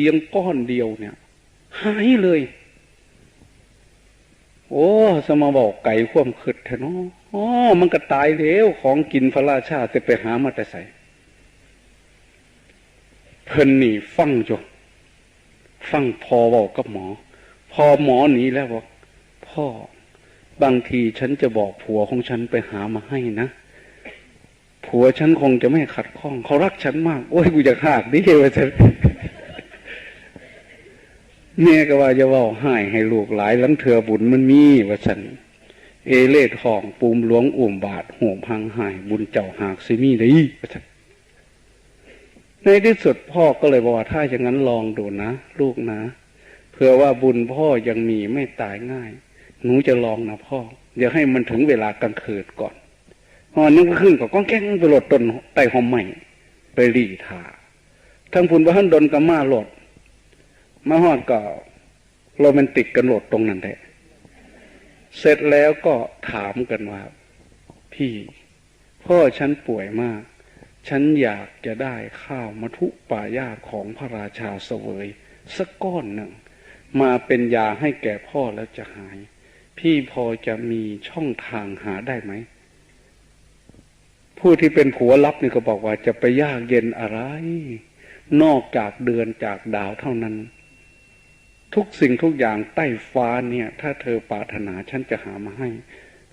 พียงก้อนเดียวเนี่ย หายเลย โอ้สมาบอกไก่ข่วมขึ้นเถอะเนาะอ๋อมันก็ตายแล้วของกินพระราชาจะไปหามาแต่ใส่เพิ่นนี่ฟังจฟังพอบอกกับหมอ พอหมอหนีแล้วบอกพ่อ บางทีฉันจะบอกผัวของฉันไปหามาให้นะผัวฉันคงจะไม่ขัดข้อง เขารักฉันมาก โอ้ยกูจะหักดิว่าฉัน เมียก็ว่าจะว่าให้ให้ลูกหลายลังเถือบุญมันมีว่าฉันเอเล่ทองปูมหลวงอุ่มบาทห่วงพังหาย บุญเจ้าหากซิมีได้ว่าฉันในที่สุดพ่อก็เลยบอกว่าถ้าอย่างนั้นลองดูนะ ลูกนะเผื่อว่าบุญพ่อยังมีไม่ตายง่าย หนูจะลองนะพ่อเดี๋ยวให้มันถึงเวลากลางคืนก่อนพอนึกขึ้นก็ก้องแก้งไปหลดต้นไต่หอมใหม่ ไปรีทาทั้งพุนพระท่านดนกับมาหลด มาหอดก็โรแมนติกกันโหลดตรงนั้นแหละเสร็จแล้วก็ถามกันว่า พี่ พ่อฉันป่วยมาก ฉันอยากจะได้ข้าวมัทุปายาของพระราชาเสวยสักก้อนหนึ่ง มาเป็นยาให้แก่พ่อแล้วจะหาย พี่พอจะมีช่องทางหาได้ไหม ผู้ที่เป็นผัวรับนี่ก็บอกว่าจะไปยากเย็นอะไร นอกจากเดือนจากดาวเท่านั้น ทุกสิ่งทุกอย่างใต้ฟ้าเนี่ย ถ้าเธอปรารถนาฉันจะหามาให้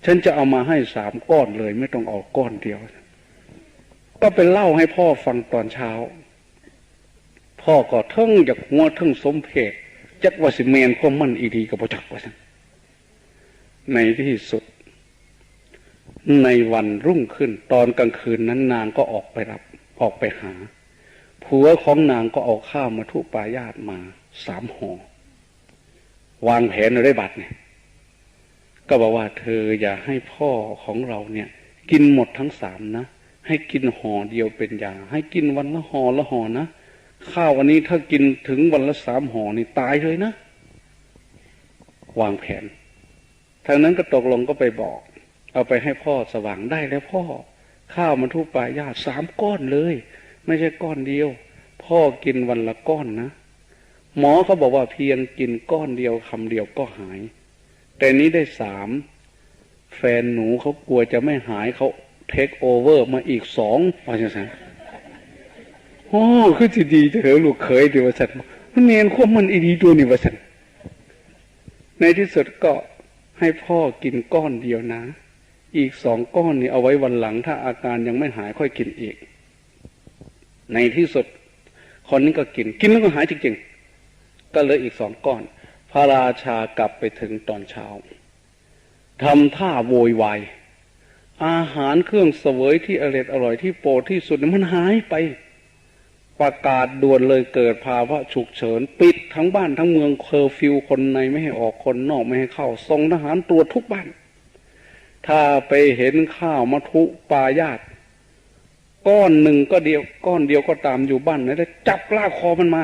ฉันจะเอามาให้สามก้อนเลย ไม่ต้องออกก้อนเดียว ก็ไปเล่าให้พ่อฟังตอนเช้า พ่อก็เทิงจากหัวเทิงสมเพศจักวสิเมนความมั่นอีดีกับประจักษ์ว่าในที่สุด ในวันรุ่งขึ้น ตอนกลางคืนนั้นนางก็ออกไปรับ ออกไปหาผัวของนางก็เอาข้าวมาทุปายาตมาสามห่อ วางแผนไดบัตรเนี่ย ก็บอกว่าเธออย่าให้พ่อของเราเนี่ย กินหมดทั้งสามนะ ให้กินห่อเดียวเป็นยา ให้กินวันละห่อละห่อนะ ข้าวอันนี้ถ้ากินถึงวันละสามห่อนี่ตายเลยนะ วางแผน ทางนั้นก็ตกลงก็ไปบอก เอาไปให้พ่อสว่างได้แล้วพ่อ ข้าวมันทุปลายาสามก้อนเลย ไม่ใช่ก้อนเดียว พ่อกินวันละก้อนนะ หมอเขาบอกว่าเพียงกินก้อนเดียวคำเดียวก็หาย แต่นี้ได้สามแฟนหนูเขากลัวจะไม่หายเขาเทคโอเวอร์มาอีกสองว่าจะไงโอ้คือจะดีเถอะลูกเคยดีว่าสันมันเนียนควบมันอีดีตัวนี่ว่าสันในที่สุดก็ให้พ่อกินก้อนเดียวนะ อีกสองก้อนนี่เอาไว้วันหลัง ถ้าอาการยังไม่หายค่อยกินอีก ในที่สุด คนนี้ก็กิน กินแล้วก็หายจริงๆ ก็เหลืออีกสองก้อน พระราชากลับไปถึงตอนเช้าทำท่าโวยวายอาหารเครื่องเสวยที่อร่อยอร่อยที่โปรดที่สุดมันหายไป ประกาศด่วนเลยเกิดภาวะฉุกเฉิน ปิดทั้งบ้านทั้งเมืองเคอร์ฟิวคนในไม่ให้ออกคนนอกไม่ให้เข้าส่งทหารตรวจทุกบ้าน ถ้าไปเห็นข้าวมัทุปายาตก้อนหนึ่งก็เดียวก้อนเดียวก็ตามอยู่บ้านนะได้จับลากคอมันมา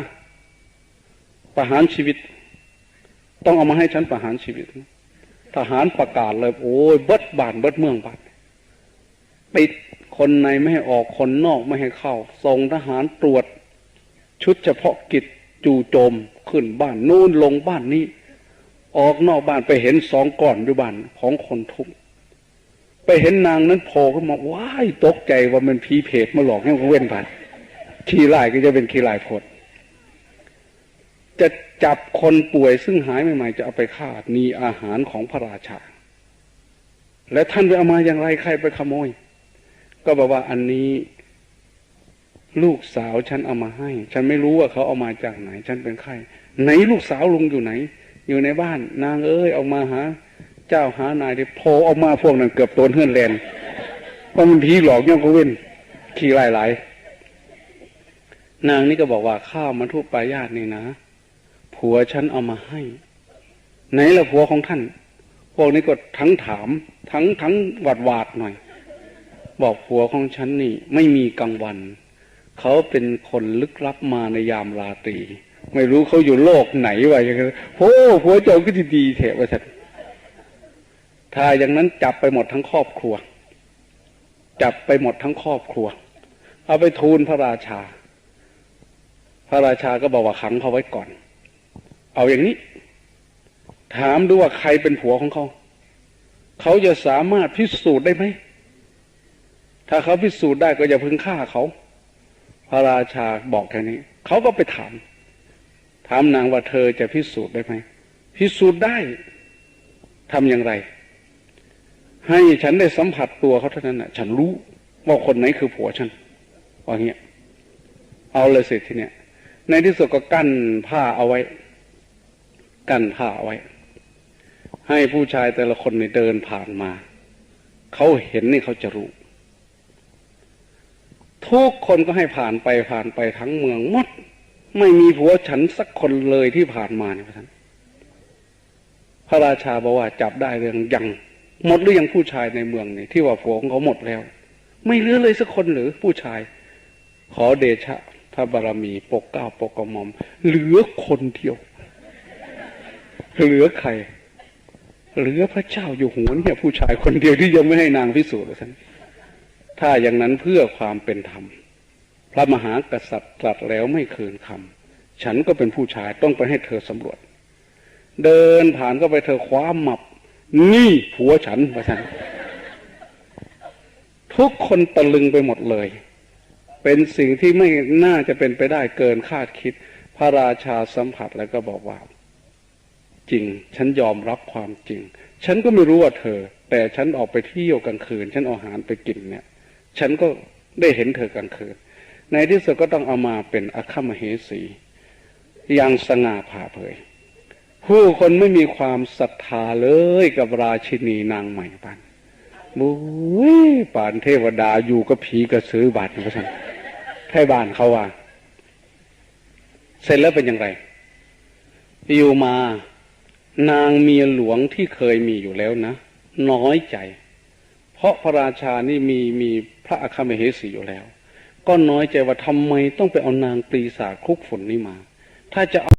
ประหารชีวิต ต้องเอามาให้ฉันประหารชีวิต ทหารประกาศเลย โอ้ยเบิดบ้านเบิดเมืองบ้านปิดคนในไม่ให้ออกคนนอกไม่ให้เข้าส่งทหารตรวจ ชุดเฉพาะกิจจู่โจมขึ้นบ้านนู่นลงบ้านนี้ ออกนอกบ้านไปเห็นสองก่อนอยู่บ้านของคนทุกไปเห็นนางนั้นโผล่ขึ้นมาว้ายตกใจว่ามันผีเพจมาหลอกให้เขาเว้นผ่านขี้ลายก็จะเป็นขี้ลายพด จะจับคนป่วยซึ่งหายใหม่ๆจะเอาไปฆ่านีอาหารของพระราชา และท่านไปเอามาอย่างไรใครไปขโมย ก็บอกว่าอันนี้ลูกสาวฉันเอามาให้ ฉันไม่รู้ว่าเขาเอามาจากไหน ฉันเป็นใครไหนลูกสาวลุงอยู่ไหน อยู่ในบ้าน นางเอ้ยเอามาหา เจ้าหานายที่โผล่ออกมาพวกนั้นเกือบโดนเฮือนแลนเพราะมันผีหลอกย่องก็เว้นขี่ไล่หลายนางนี่ก็บอกว่าข้าวมาทุบปลายาตนี่นะ ผัวฉันเอามาให้ ไหนละผัวของท่าน พวกนี้ก็ทั้งถาม ทั้งทั้งหวาดหวาดหน่อย บอกผัวของฉันนี่ ไม่มีกลางวัน เขาเป็นคนลึกลับมาในยามราตรี ไม่รู้เขาอยู่โลกไหนวะอย่างเงี้ยโอ้ผัวเจ้าก็ดีดีเถอะว่าฉันถ้าอย่างนั้นจับไปหมดทั้งครอบครัว จับไปหมดทั้งครอบครัว เอาไปทูลพระราชา พระราชาก็บอกว่าขังเขาไว้ก่อน เอาอย่างนี้ ถามดูว่าใครเป็นผัวของเขา เขาจะสามารถพิสูจน์ได้ไหม ถ้าเขาพิสูจน์ได้ก็อย่าพึงฆ่าเขา พระราชาบอกแค่นี้ เขาก็ไปถาม ถามนางว่าเธอจะพิสูจน์ได้ไหม พิสูจน์ได้ทำอย่างไร ให้ฉันได้สัมผัสตัวเขาเท่านั้นนะฉันรู้ว่าคนไหนคือผัวฉันว่าเงี้ยเอาเลยสิทีเนี้ยในที่สุดก็กั้นผ้าเอาไว้ กั้นผ้าไว้ ให้ผู้ชายแต่ละคนนี่เดินผ่านมา เขาเห็นนี่เขาจะรู้ ทุกคนก็ให้ผ่านไปผ่านไปทั้งเมืองหมด ไม่มีผัวฉันสักคนเลยที่ผ่านมาเนี่ยพระท่านพระราชาบอกว่าจับได้เรื่องยังหมดหรือยังผู้ชายในเมืองนี่ที่ว่าผัวของเขาหมดแล้ว ไม่เหลือเลยสักคนหรือผู้ชาย ขอเดชะพระบารมีปกเก้าปกกระหม่อม เหลือคนเดียว เหลือใครเหลือพระเจ้าอยู่หัวเนี่ยผู้ชายคนเดียวที่ยังไม่ให้นางพิสูจน์เลยท่านถ้าอย่างนั้นเพื่อความเป็นธรรม พระมหากษัตริย์ตรัสแล้วไม่คืนคำฉันก็เป็นผู้ชายต้องไปให้เธอสำรวจ เดินผ่านก็ไปเธอคว้าหมับ นี่ผัวฉันว่าฉันทุกคนตะลึงไปหมดเลย เป็นสิ่งที่ไม่น่าจะเป็นไปได้เกินคาดคิด พระราชาสัมผัสแล้วก็บอกว่า จริง ฉันยอมรับความจริง ฉันก็ไม่รู้ว่าเธอ แต่ฉันออกไปเที่ยวกลางคืน ฉันเอาอาหารไปกินเนี่ย ฉันก็ได้เห็นเธอกลางคืน ในที่สุดก็ต้องเอามาเป็นอคัมเหสีอย่างสง่าผ่าเผย ผู้คนไม่มีความศรัทธาเลยกับราชินีนางใหม่ปันบุ้ยป่านเทวดาอยู่กับผีกระสือบาดนะพระท่านให้บ้านเขาว่า เสร็จแล้วเป็นอย่างไร อยู่มา นางเมียหลวงที่เคยมีอยู่แล้วนะ น้อยใจ เพราะพระราชานี่มีมีพระอาคาเมเหสีอยู่แล้ว ก็น้อยใจว่าทำไมต้องไปเอานางปรีสาคลุกฝนนี่มา ถ้าจะเอา